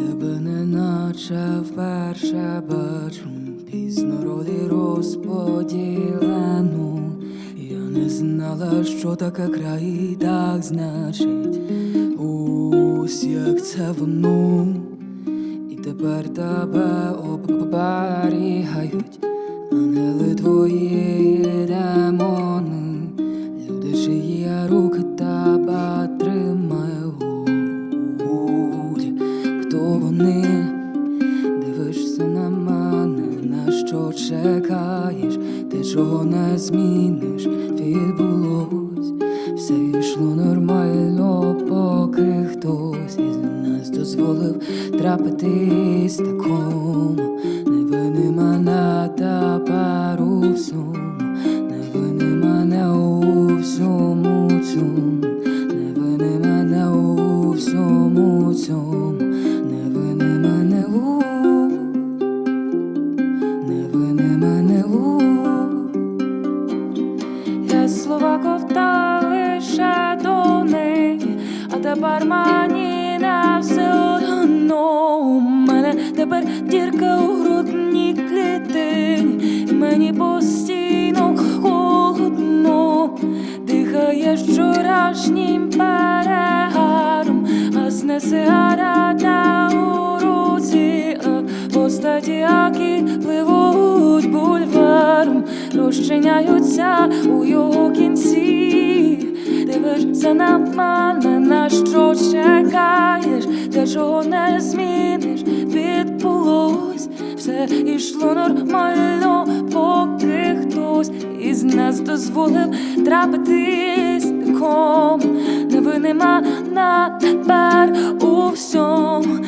Тебе не наче вперше бачу, пізно ролі розподілену. Я не знала, що таке край так значить. Ось як це воно. І тепер тебе оберігають ангели твої демони, люди, чиї руки тебе Вони? Дивишся на мене, на що чекаєш, ти чого не зміниш, відбулось, все йшло нормально, поки хтось із нас дозволив трапитись такому. Слова ковта лише до неї, а тепер мені не все одно. У мене тепер дірка у грудній клітині, і мені постійно холодно, дихає вчорашнім перегаром, а снесе розчиняються у його кінці. Дивишся на мене, на що чекаєш, те, чого не зміниш, відбулось, все йшло нормально, поки хтось із нас дозволив трапитись такому, не винема на тепер у всьому.